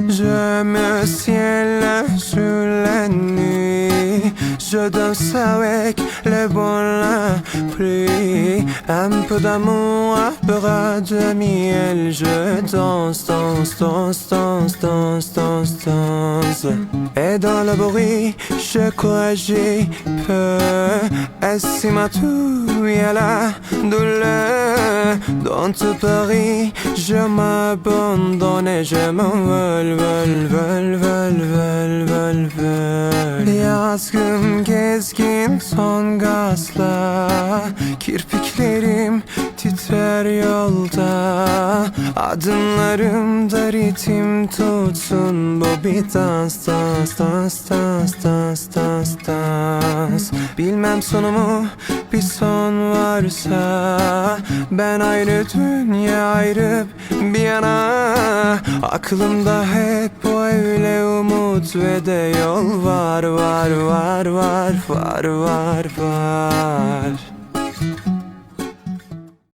Je me ciel sur la nuit. Je danse avec le bon la pluie. Un peu d'amour, un peu de miel. Je danse, danse, danse, danse, danse, danse, danse. Et dans le bruit, je crois j'y peux. Est-ce ma tout y a la douleur Dans tout Paris, je m'abandonne et je m'envole, vol, vol, vol, vol, vol, vol Yazgım gezgin son gazla Kirpiklerim titrer yolda. Adımlarımda ritim tutsun. Bu bir dans, dans, dans, dans, dans, dans, dans. Bilmem sonumu bir son varsa. Ben ayrı dünya ayrı bir yana. Aklımda hep o öyle umut ve de yol var var var var var var var